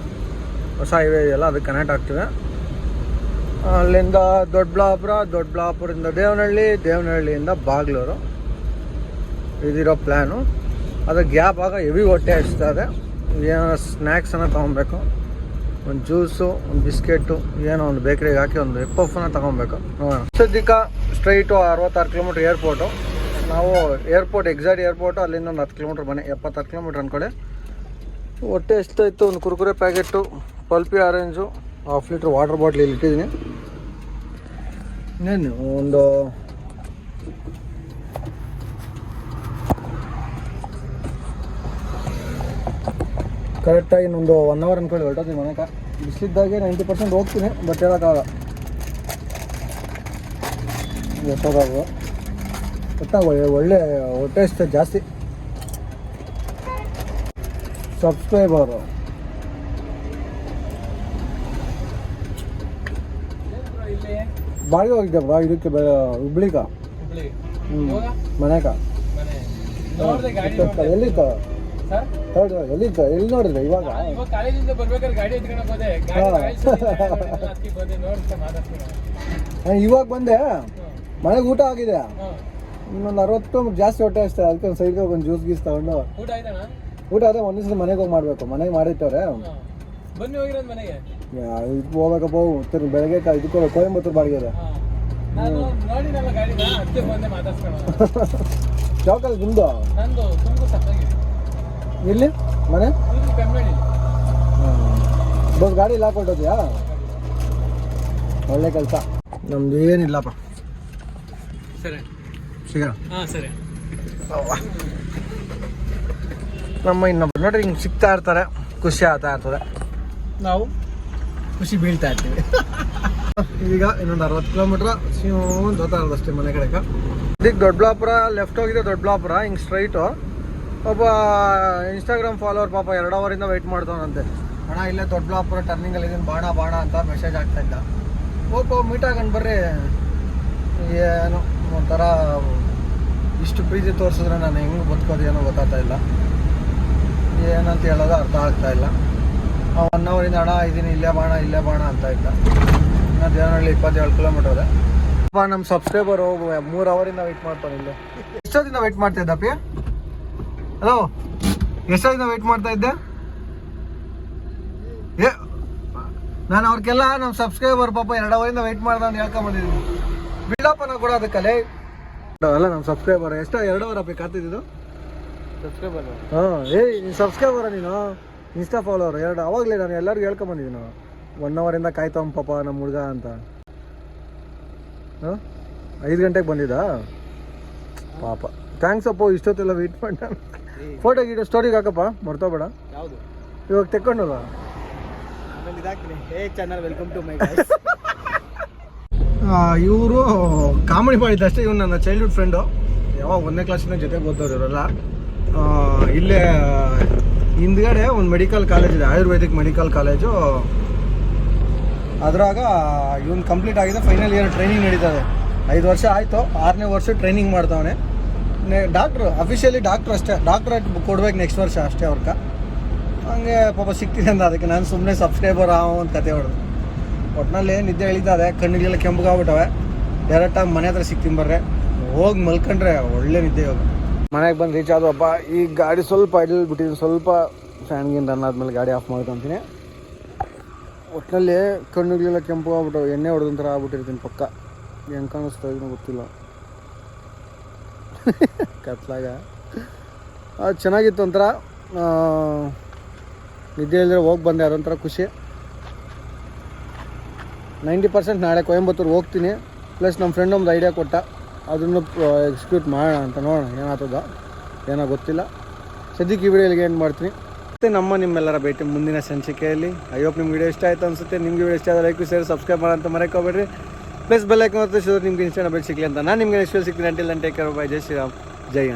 ಹೊಸ ಹೈವೇ ಇದೆಯಲ್ಲ, ಅದಕ್ಕೆ ಕನೆಕ್ಟ್ ಆಗ್ತಿದೆ. ಅಲ್ಲಿಂದ ದೊಡ್ಡಬಳ್ಳಾಪುರ, ದೊಡ್ಡಬಳ್ಳಾಪುರದಿಂದ ದೇವನಹಳ್ಳಿ, ದೇವನಹಳ್ಳಿಯಿಂದ ಬಾಗ್ಲೂರು. ಇದಿರೋ ಪ್ಲ್ಯಾನು ಅದು ಗ್ಯಾಪ್ ಆಗ ಹೆವಿ ಹೊಟ್ಟೆ ಹಚ್ತಾ ಇದೆ. ಏನೋ ಸ್ನ್ಯಾಕ್ಸನ್ನು ತೊಗೊಬೇಕು ಒಂದು ಜ್ಯೂಸು ಒಂದು ಬಿಸ್ಕೆಟು ಏನೋ ಒಂದು ಬೇಕ್ರಿಗೆ ಹಾಕಿ ಒಂದು ಎಪ್ಪಫನ್ನು ಪಫನ್ನ ತೊಗೊಬೇಕು ಸದ್ಯಕ್ಕೆ ಸ್ಟ್ರೈಟು ಅರವತ್ತಾರು ಕಿಲೋಮೀಟ್ರ್ ಏರ್ಪೋರ್ಟು ನಾವು ಏರ್ಪೋರ್ಟ್ ಎಕ್ಸಾಕ್ಟ್ ಏರ್ಪೋರ್ಟು ಅಲ್ಲಿಂದ ಒಂದು ಹತ್ತು ಕಿಲೋಮೀಟ್ರ್ ಮನೆ, ಎಪ್ಪತ್ತಾರು ಕಿಲೋಮೀಟ್ರ್ ಅಂದ್ಕೊಳ್ಳಿ ಹೊಟ್ಟೆ ಎಷ್ಟಾಯಿತು? ಒಂದು Kurkure packet pulpy orange half litre water bottle ಇಲ್ಲಿ ಇಟ್ಟಿದ್ದೀನಿ. ಇನ್ನೇನು, ಒಂದು ಕರೆಕ್ಟಾಗಿ ಇನ್ನೊಂದು ಒನ್ ಅವರ್ ಅನ್ಕೊಳ್ಳಿ ಹೊರಟೋತೀನಿ ಮನೆಗೆ. ಬಿಸಿಲಿದ್ದಾಗೆ ನೈಂಟಿ ಪರ್ಸೆಂಟ್ ಹೋಗ್ತೀನಿ ಬಟ್ ಹೇಳೋಕ್ಕಾಗಲ್ಲ. ಎಷ್ಟೋದಾಗ ಒಟ್ಟಾಗ ಒಳ್ಳೆ ಹೊಟ್ಟೆ ಇಷ್ಟ ಜಾಸ್ತಿ. ಸಬ್ಸ್ಕ್ರೈಬರು ಬಾಡಿಗೆ ಹೋಗಿದ್ದೆ ಬ್ರಾ ಇದಕ್ಕೆ ಬೆ ಹುಬ್ಳಿಗ. ಹುಬ್ಳಿ ಹ್ಞೂ? ಮನೆಗ. ಸರ್? ಹೌದು ಎಲ್ಲಿತ್ತ ಎಲ್ಲಿ ನೋಡಿದ್ರೆ ಇವಾಗ? ಇವಾಗ ಬಂದೆ. ಮನೆಗೆ ಊಟ ಆಗಿದೆ. ಇನ್ನೊಂದು ಅರವತ್ತು ಕಿಲೋಮೀಟರ್ ಜಾಸ್ತಿ ಹೊಟ್ಟೆ ಅಷ್ಟೇ ಅದಕ್ಕೆ ಒಂದು ಸೈಡ್ಗೆ ಒಂದು ಜ್ಯೂಸ್ ಗೀಸ್ ತಗೊಂಡು. ಊಟ ಆಯ್ತಾಣ ಊಟ ಅದೇ ಒಂದ್ ದಿವಸ ಮನೆಗೆ ಹೋಗಿ ಮಾಡಬೇಕು. ಮನೆಗೆ ಮಾಡಿಟ್ಟವ್ರೆ. ಇದು ಬನ್ನಿ ಹೋಗಿರೋದು ಮನೆಗೆ. ಇದಕ್ಕೆ ಹೋಗ್ಬೇಕಪ್ಪ ಉತ್ತರ ಬೆಳಗ್ಗೆ ಇದಕ್ಕೆ ಕೊಯಂಬತ್ತೂರು ಬಾಡಿಗೆ ಚೌಕಲ್ಲಿ ನಿಮ್ದು? ಎಲ್ಲಿ? ಮನೆ? ಬಸ್ ಗಾಡಿ ಇಲ್ಲ ಕೊಟ್ಟೋದ್ಯಾ ಒಳ್ಳೆ ಕೆಲಸ. ನಮ್ದು ಏನಿಲ್ಲಪ್ಪ. ಸರಿ. ಸಿಗೋಣ ಹಾಂ ಸರಿ. ನಮ್ಮ ಇನ್ನೊಬ್ರು ನೋಡ್ರಿ ಹಿಂಗೆ ಸಿಗ್ತಾ ಇರ್ತಾರೆ ಖುಷಿ ಆಗ್ತಾ ಇರ್ತದೆ. ನಾವು ಖುಷಿ ಬೀಳ್ತಾ ಇರ್ತೀವಿ. ಈಗ ಇನ್ನೊಂದು ಅರವತ್ತು ಕಿಲೋಮೀಟ್ರ್ ಇರೋದು ಅಷ್ಟೇ ಮನೆ ಕಡೆಗೆ. ಇದಕ್ಕೆ ದೊಡ್ಡಬಳ್ಳಾಪುರ ಲೆಫ್ಟ್ ಹೋಗಿದೆ ದೊಡ್ಡಬಳ್ಳಾಪುರ ಹಿಂಗೆ ಸ್ಟ್ರೈಟು ಒಬ್ಬ ಇನ್ಸ್ಟಾಗ್ರಾಮ್ ಫಾಲೋವರ್ ಪಾಪ ಎರಡು ಅವರಿಂದ ವೆಯ್ಟ್ ಮಾಡ್ತಾವಂತೆ ಅಣ್ಣ ಇಲ್ಲೇ ದೊಡ್ಡಬಳ್ಳಾಪುರ ಟರ್ನಿಂಗಲ್ಲಿ ಇದೀನಿ ಬಾಣ ಬಾಣ ಅಂತ ಮೆಸೇಜ್ ಆಗ್ತಾ ಇದ್ದ. ಓಪೋ ಮೀಟ್ ಆಗಂಡು ಬರ್ರಿ. ಏನು ಒಂಥರ ಇಷ್ಟು ಪ್ರೀತಿ ತೋರಿಸಿದ್ರೆ ನಾನು ಹೆಂಗೆ ಬದುಕೋದು ಏನೋ ಗೊತ್ತಾಗ್ತಾ ಇಲ್ಲ. ಏನಂತ ಹೇಳೋದು ಅರ್ಥ ಆಗ್ತಾ ಇಲ್ಲ. ಒನ್ ಅವರಿಂದ ಅಣ್ಣ ಇದ್ದೀನಿ ಇಲ್ಲೇ ಬಾಣ ಇಲ್ಲೇ ಬಾಣ ಅಂತ ಇದ್ದ. ಇನ್ನು ದೇವನಹಳ್ಳಿ ಇಪ್ಪತ್ತೇಳು ಕಿಲೋಮೀಟರ್ ಇದೆ. ಅಪ್ಪ ನಮ್ಮ ಹೋಗುವ ಮೂರು ಅವರಿಂದ ವೆಯ್ಟ್ ಮಾಡ್ತಾನೆ ಇಲ್ಲೇ. ಎಷ್ಟೊತ್ತಿಂದ ವೆಯ್ಟ್ ಮಾಡ್ತಾ ಇದ್ದಪ್ಪಿ ಹಲೋ ಎಷ್ಟೊತ್ತಿಂದ ವೆಯ್ಟ್ ಮಾಡ್ತಾ ಇದ್ದೆ? ಏ, ನಾನು ಅವ್ರಿಗೆಲ್ಲ ನಮ್ಮ ಸಬ್ಸ್ಕ್ರೈಬರ್ ಪಾಪ ಎರಡು ಅವರಿಂದ ವೆಯ್ಟ್ ಮಾಡ್ದ ಅಂತ ಹೇಳ್ಕೊಂಬಂದಿದ್ದೀನಿ ಬಿಲ್ಡಪ್ಪನ ಕೂಡ ಅದಕ್ಕಲ್ಲೇ ಅಲ್ಲ ನಮ್ಮ ಸಬ್ಸ್ಕ್ರೈಬರ್ ಎಷ್ಟು ಎರಡು ಅವರ್ ಬೇಕು ಕಾತಿದ್ದು ಸಬ್ಸ್ಕ್ರೈಬರ್ ಹಾಂ ಏಯ್ ನೀನು ಸಬ್ಸ್ಕ್ರೈಬರ ನೀನು? ಇನ್ಸ್ಟಾ ಫಾಲೋವರ್ ಎರಡು ಅವಾಗಲೇ ನಾನು ಎಲ್ಲರಿಗೂ ಹೇಳ್ಕೊಂಬಂದಿದ್ದೀನಿ ಒನ್ ಅವರಿಂದ ಕಾಯ್ತವನ್ ಪಾಪ ನಮ್ಮ ಹುಡುಗ ಅಂತ. ಹಾಂ? ಐದು ಗಂಟೆಗೆ ಬಂದಿದ್ದಾ? ಪಾಪ. ಥ್ಯಾಂಕ್ಸ್ ಅಪ್ಪ ಇಷ್ಟೊತ್ತೆಲ್ಲ ವೇಟ್ ಮಾಡಿ ಫೋಟೋ ಗೀಟೋ ಸ್ಟೋರಿಗೆ ಹಾಕಪ್ಪ ಮರ್ತೋಬೇಡ ಯಾವುದು? ಇವಾಗ ತೆಕ್ಕೊಂಡಲ್ಲ ಚಾನಲ್ ವೆಲ್ಕಮ್ ಟು ಮೈ ಇವರು ಕಾಮಿಡಿ ಮಾಡಿದ್ದಷ್ಟೇ, ಇವ್ನು ನನ್ನ ಚೈಲ್ಡ್ಹುಡ್ ಫ್ರೆಂಡು ಯಾವಾಗ ಒಂದನೇ ಕ್ಲಾಸಿನ ಜೊತೆ ಓದೋರು ಇವರೆಲ್ಲ. ಇಲ್ಲೇ, ಹಿಂದ್ಗಡೆ ಒಂದು ಮೆಡಿಕಲ್ ಕಾಲೇಜ್ ಇದೆ, ಆಯುರ್ವೇದಿಕ್ ಮೆಡಿಕಲ್ ಕಾಲೇಜು ಅದರಾಗ ಇವನು ಕಂಪ್ಲೀಟ್ ಆಗಿದೆ ಫೈನಲ್ ಇಯರ್ ಟ್ರೈನಿಂಗ್ ನಡೀತದೆ. ಐದು ವರ್ಷ ಆಯಿತು, ಆರನೇ ವರ್ಷ ಟ್ರೈನಿಂಗ್ ಮಾಡ್ತಾವನೆ. ಡಾಕ್ಟ್ರು ಅಫಿಷಿಯಲಿ ಡಾಕ್ಟ್ರ್ ಅಷ್ಟೇ. ಡಾಕ್ಟ್ರೇಟ್ ಕೊಡ್ಬೇಕು ನೆಕ್ಸ್ಟ್ ವರ್ಷ ಅಷ್ಟೇ ಅವ್ರಕ್ಕ ಹಂಗೆ ಪಾಪ ಸಿಕ್ತಿದೆ ಅಂತ ಅದಕ್ಕೆ ನಾನು ಸುಮ್ಮನೆ ಸಬ್ಸ್ಕ್ರೈಬರ್ ಆ ಒಂದು ಕತೆ ಹೊಡೆದು. ಒಟ್ಟಿನಲ್ಲಿ ನಿದ್ದೆ ಎಳಿತದೆ ಕಣ್ಣಿಗೆಲ್ಲ ಕೆಂಪಗಾಗ್ಬಿಟ್ಟವೆ. ಡೈರೆಕ್ಟಾಗಿ ಮನೆ ಹತ್ರ ಸಿಕ್ತೀನಿ ಬರ್ರೆ. ಹೋಗಿ ಮಲ್ಕೊಂಡ್ರೆ ಒಳ್ಳೆ ನಿದ್ದೆ ಹೋಗ ಮನೆಗೆ ಬಂದು ರೀಚ್ ಆದವಪ್ಪ ಈ ಗಾಡಿ ಸ್ವಲ್ಪ ಐಡಲ್ ಬಿಟ್ಟಿದ್ದೀನಿ. ಸ್ವಲ್ಪ ಫ್ಯಾನ್ಗಿಂದ ರನ್ ಆದ್ಮೇಲೆ ಗಾಡಿ ಆಫ್ ಮಾಡ್ಕೊತೀನಿ ಒಟ್ಟಿನಲ್ಲಿ ಕಣ್ಣುಗಳೆಲ್ಲ ಕೆಂಪು ಆಗ್ಬಿಟ್ಟು ಎಣ್ಣೆ ಹೊಡೆದಂತರ ಆಗ್ಬಿಟ್ಟಿರ್ತೀನಿ ಪಕ್ಕ. ಹೆಂಗೆ ಕಾಣಿಸ್ತಾ ಏನೋ ಗೊತ್ತಿಲ್ಲ. ಕತ್ಲಾಗ. ಅದು ಚೆನ್ನಾಗಿತ್ತು ಒಂಥರ. ನಿದ್ದೆ ಇಲ್ಲದೆ ಹೋಗಿ ಬಂದೆ, ಅದೊಂಥರ ಖುಷಿ. ನೈಂಟಿ ಪರ್ಸೆಂಟ್ ನಾಳೆ ಕೊಯಂಬತ್ತೂರು ಹೋಗ್ತೀನಿ. ಪ್ಲಸ್ ನಮ್ಮ ಫ್ರೆಂಡ್ ಒಂದು ಐಡಿಯಾ ಕೊಟ್ಟ. ಅದನ್ನು ಎಕ್ಸಿಕ್ಯೂಟ್ ಮಾಡೋಣ ಅಂತ ನೋಡೋಣ, ಏನಾಗ್ತದ, ಏನೋ ಗೊತ್ತಿಲ್ಲ. ಸದ್ಯಕ್ಕೆ ಈ ವಿಡಿಯೋಲಿಗೆ ಏನು ಮಾಡ್ತೀನಿ. ಮತ್ತೆ ನಮ್ಮ ನಿಮ್ಮೆಲ್ಲರ ಭೇಟಿ ಮುಂದಿನ ಸಂಚಿಕೆಯಲ್ಲಿ. ಐ ಹೋಪ್ ನಿಮ್ಗೆ ವಿಡಿಯೋ ಇಷ್ಟ ಆಯ್ತು ಅನಿಸುತ್ತೆ. ನಿಮ್ಗೆ ವಿಡಿಯೋ ಇಷ್ಟ ಆದರೆ ಲೈಕ್ ಶೇರ್ ಸಬ್ಸ್ಕ್ರೈಬ್ ಮಾಡೋಂತ ಮರೆಕೋಬೇಡ್ರಿ. ಪ್ಲಸ್ ಬೆಲ್ಲೈಕ್ ಮತ್ತು ಒತ್ತಿಸಿದ್ರೆ ನಿಮ್ಗೆ ಇನ್ಸ್ಟಾನ ಬೆಲ್ ಸಿಗಲಿ ಅಂತ. ನಾನು ನಿಮ್ಗೆ ನೆಕ್ಸ್ಟ್ ಸಿಗ್ತೀನಿ. ಅಂಟಿಲ್ ಟೇಕ್ ಕೇರ್ ಬೈ ಜೈ ಶ್ರೀರಾಮ್ ಜೈ